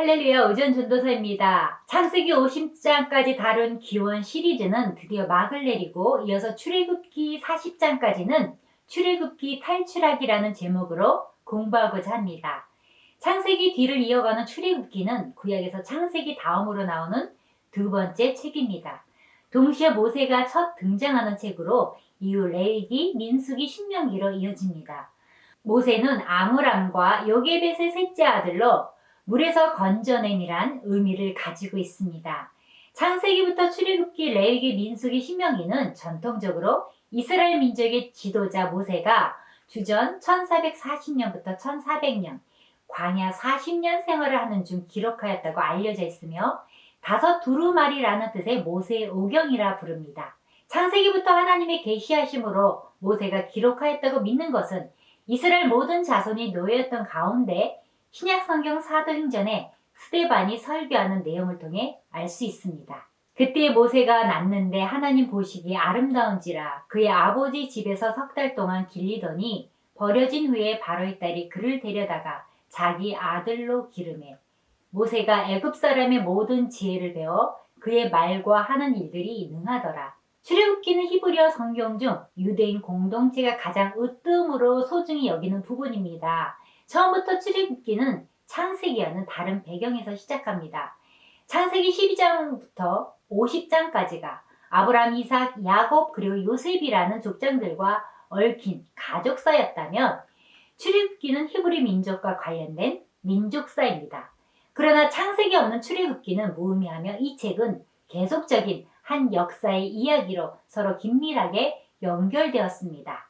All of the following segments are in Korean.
할렐루야 의전 전도사입니다. 창세기 50장까지 다룬 기원 시리즈는 드디어 막을 내리고 이어서 출애굽기 40장까지는 출애굽기 탈출하기라는 제목으로 공부하고자 합니다. 창세기 뒤를 이어가는 출애굽기는 구약에서 창세기 다음으로 나오는 두 번째 책입니다. 동시에 모세가 첫 등장하는 책으로 이후 레이기, 민수기, 신명기로 이어집니다. 모세는 아므람과 요게벳의 셋째 아들로 물에서 건져냄이란 의미를 가지고 있습니다. 창세기부터 출애굽기, 레위기, 민수기, 신명기는 전통적으로 이스라엘 민족의 지도자 모세가 주전 1440년부터 1400년 광야 40년 생활을 하는 중 기록하였다고 알려져 있으며 다섯 두루마리라는 뜻의 모세의 오경이라 부릅니다. 창세기부터 하나님의 계시하심으로 모세가 기록하였다고 믿는 것은 이스라엘 모든 자손이 노예였던 가운데 신약 성경 사도행전에 스데반이 설교하는 내용을 통해 알 수 있습니다. 그때 모세가 낳는데 하나님 보시기에 아름다운지라 그의 아버지 집에서 석 달 동안 길리더니 버려진 후에 바로의 딸이 그를 데려다가 자기 아들로 기름해 모세가 애굽 사람의 모든 지혜를 배워 그의 말과 하는 일들이 능하더라. 출애굽기는 히브리어 성경 중 유대인 공동체가 가장 으뜸으로 소중히 여기는 부분입니다. 처음부터 출애굽기는 창세기와는 다른 배경에서 시작합니다. 창세기 12장부터 50장까지가 아브라함, 이삭, 야곱 그리고 요셉이라는 족장들과 얽힌 가족사였다면 출애굽기는 히브리 민족과 관련된 민족사입니다. 그러나 창세기 없는 출애굽기는 무의미하며 이 책은 계속적인 한 역사의 이야기로 서로 긴밀하게 연결되었습니다.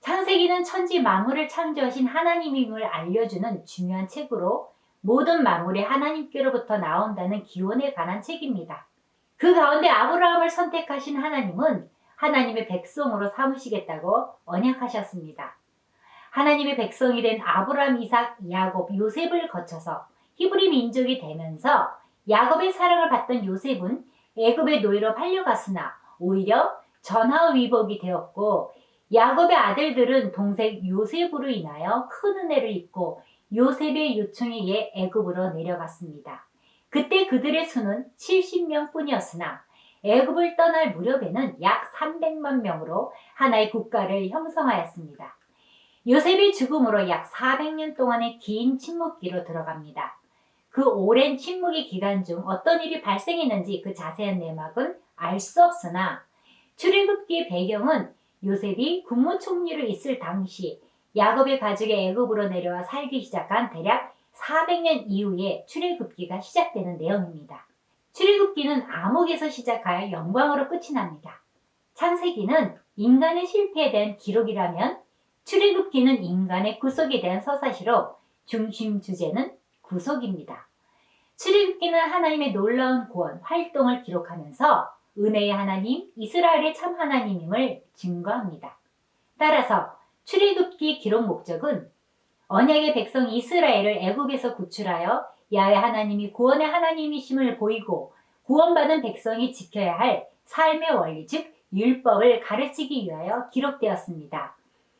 창세기는 천지 만물을 창조하신 하나님임을 알려주는 중요한 책으로 모든 만물이 하나님께로부터 나온다는 기원에 관한 책입니다. 그 가운데 아브라함을 선택하신 하나님은 하나님의 백성으로 삼으시겠다고 언약하셨습니다. 하나님의 백성이 된 아브라함, 이삭, 야곱, 요셉을 거쳐서 히브리 민족이 되면서 야곱의 사랑을 받던 요셉은 애굽의 노예로 팔려갔으나 오히려 전하위복이 되었고 야곱의 아들들은 동생 요셉으로 인하여 큰 은혜를 입고 요셉의 요청에 의해 애굽으로 내려갔습니다. 그때 그들의 수는 70명 뿐이었으나 애굽을 떠날 무렵에는 약 300만 명으로 하나의 국가를 형성하였습니다. 요셉의 죽음으로 약 400년 동안의 긴 침묵기로 들어갑니다. 그 오랜 침묵의 기간 중 어떤 일이 발생했는지 그 자세한 내막은 알 수 없으나 출애굽기의 배경은 요셉이 국무총리로 있을 당시 야곱의 가족이 애굽으로 내려와 살기 시작한 대략 400년 이후에 출애굽기가 시작되는 내용입니다. 출애굽기는 암흑에서 시작하여 영광으로 끝이 납니다. 창세기는 인간의 실패에 대한 기록이라면 출애굽기는 인간의 구속에 대한 서사시로 중심 주제는 구속입니다. 출애굽기는 하나님의 놀라운 구원 활동을 기록하면서 은혜의 하나님, 이스라엘의 참 하나님임을 증거합니다. 따라서 출애굽기 기록 목적은 언약의 백성 이스라엘을 애굽에서 구출하여 야훼 하나님이 구원의 하나님이심을 보이고 구원받은 백성이 지켜야 할 삶의 원리 즉 율법을 가르치기 위하여 기록되었습니다.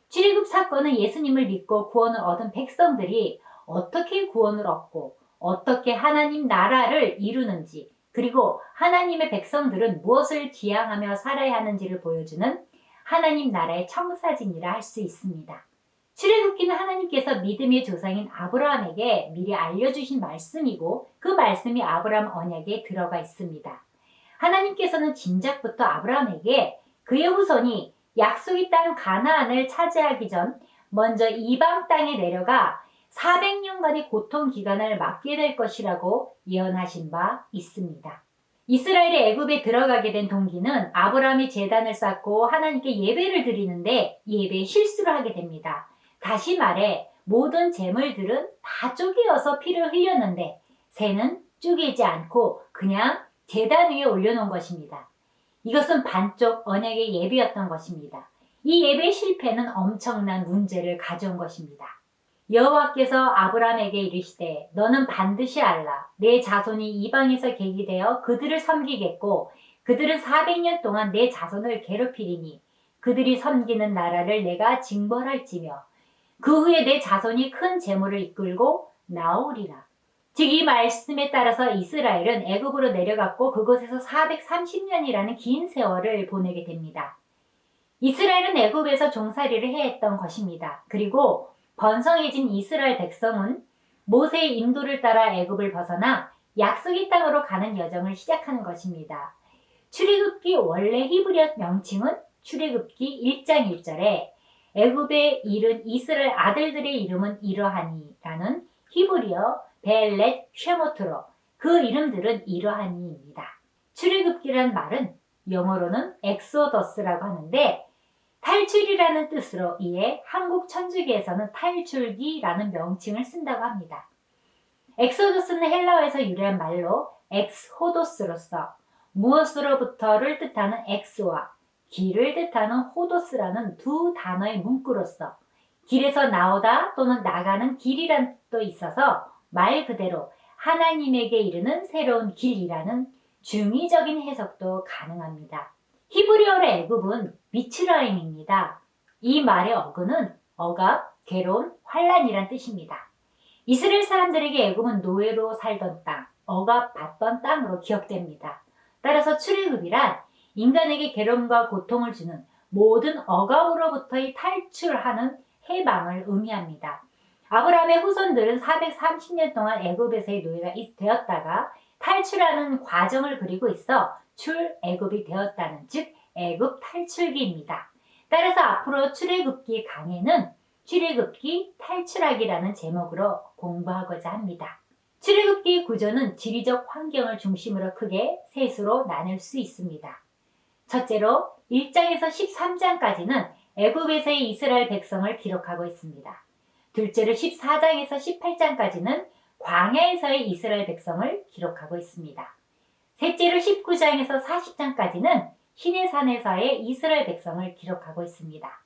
출애굽 사건은 예수님을 믿고 구원을 얻은 백성들이 어떻게 구원을 얻고 어떻게 하나님 나라를 이루는지 그리고 하나님의 백성들은 무엇을 지향하며 살아야 하는지를 보여주는 하나님 나라의 청사진이라 할 수 있습니다. 출애굽기는 하나님께서 믿음의 조상인 아브라함에게 미리 알려주신 말씀이고 그 말씀이 아브라함 언약에 들어가 있습니다. 하나님께서는 진작부터 아브라함에게 그의 후손이 약속의 땅 가나안을 차지하기 전 먼저 이방 땅에 내려가 400년간의 고통 기간을 맞게 될 것이라고 예언하신 바 있습니다. 이스라엘이 애굽에 들어가게 된 동기는 아브라함이 재단을 쌓고 하나님께 예배를 드리는데 예배에 실수를 하게 됩니다. 다시 말해 모든 재물들은 다 쪼개어서 피를 흘렸는데 새는 쪼개지 않고 그냥 재단 위에 올려놓은 것입니다. 이것은 반쪽 언약의 예배였던 것입니다. 이 예배 실패는 엄청난 문제를 가져온 것입니다. 여호와께서 아브라함에게 이르시되 너는 반드시 알라 내 자손이 이방에서 계기되어 그들을 섬기겠고 그들은 400년 동안 내 자손을 괴롭히리니 그들이 섬기는 나라를 내가 징벌할지며 그 후에 내 자손이 큰 재물을 이끌고 나오리라 즉 이 말씀에 따라서 이스라엘은 애굽으로 내려갔고 그곳에서 430년이라는 긴 세월을 보내게 됩니다. 이스라엘은 애굽에서 종살이를 해했던 것입니다. 그리고 번성해진 이스라엘 백성은 모세의 인도를 따라 애굽을 벗어나 약속의 땅으로 가는 여정을 시작하는 것입니다. 출애굽기 원래 히브리어 명칭은 출애굽기 1장 1절에 애굽에 이른 이스라엘 아들들의 이름은 이러하니라는 히브리어 벨렛 쉐모트로 그 이름들은 이러하니입니다. 출애굽기란 말은 영어로는 엑소더스라고 하는데 탈출이라는 뜻으로 이에 한국 천주교에서는 탈출기라는 명칭을 쓴다고 합니다. 엑소더스는 헬라어에서 유래한 말로 엑스호도스로서 무엇으로부터를 뜻하는 엑스와 길을 뜻하는 호도스라는 두 단어의 문구로서 길에서 나오다 또는 나가는 길이란 뜻도 있어서 말 그대로 하나님에게 이르는 새로운 길이라는 중의적인 해석도 가능합니다. 히브리어로 애굽은 미츠라임입니다. 이 말의 어근은 억압, 괴로움, 환란이란 뜻입니다. 이스라엘 사람들에게 애굽은 노예로 살던 땅, 억압받던 땅으로 기억됩니다. 따라서 출애굽이란 인간에게 괴로움과 고통을 주는 모든 억압으로부터의 탈출하는 해방을 의미합니다. 아브라함의 후손들은 430년 동안 애굽에서의 노예가 되었다가 탈출하는 과정을 그리고 있어 출애굽이 되었다는 즉 애굽 탈출기입니다. 따라서 앞으로 출애굽기 강해는 출애굽기 탈출하기라는 제목으로 공부하고자 합니다. 출애굽기 구조는 지리적 환경을 중심으로 크게 셋으로 나눌 수 있습니다. 첫째로 1장에서 13장까지는 애굽에서의 이스라엘 백성을 기록하고 있습니다. 둘째로 14장에서 18장까지는 광야에서의 이스라엘 백성을 기록하고 있습니다. 셋째로 19장에서 40장까지는 시내산에서의 이스라엘 백성을 기록하고 있습니다.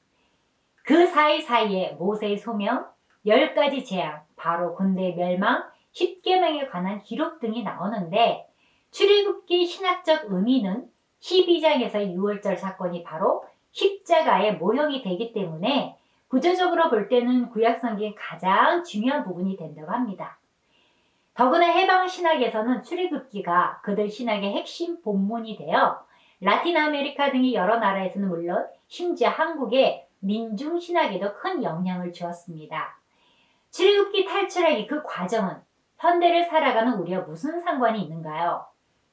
그 사이사이에 모세의 소명, 10가지 재앙, 바로 군대 멸망, 10계명에 관한 기록 등이 나오는데 출애굽기 신학적 의미는 12장에서의 6월절 사건이 바로 십자가의 모형이 되기 때문에 구조적으로 볼 때는 구약성경의 가장 중요한 부분이 된다고 합니다. 더구나 해방 신학에서는 출애굽기가 그들 신학의 핵심 본문이 되어 라틴 아메리카 등의 여러 나라에서는 물론 심지어 한국의 민중 신학에도 큰 영향을 주었습니다. 출애굽기 탈출하기 그 과정은 현대를 살아가는 우리와 무슨 상관이 있는가요?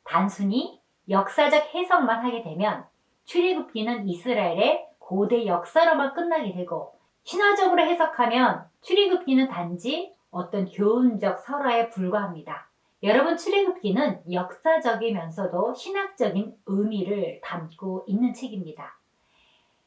단순히 역사적 해석만 하게 되면 출애굽기는 이스라엘의 고대 역사로만 끝나게 되고 신화적으로 해석하면 출애굽기는 단지 어떤 교훈적 설화에 불과합니다. 여러분 출애굽기는 역사적이면서도 신학적인 의미를 담고 있는 책입니다.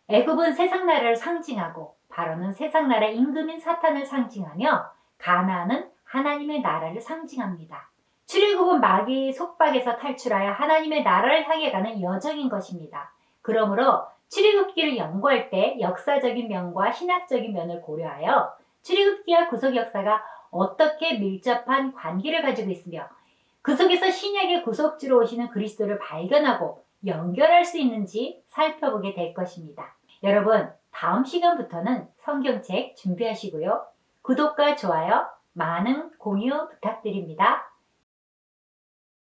애굽은 세상 나라를 상징하고 바로는 세상 나라의 임금인 사탄을 상징하며 가나안은 하나님의 나라를 상징합니다. 출애굽은 마귀의 속박에서 탈출하여 하나님의 나라를 향해 가는 여정인 것입니다. 그러므로 출애굽기를 연구할 때 역사적인 면과 신학적인 면을 고려하여 출애굽기와 구속 역사가 어떻게 밀접한 관계를 가지고 있으며 그 속에서 신약의 구속주로 오시는 그리스도를 발견하고 연결할 수 있는지 살펴보게 될 것입니다. 여러분, 다음 시간부터는 성경책 준비하시고요. 구독과 좋아요, 많은 공유 부탁드립니다.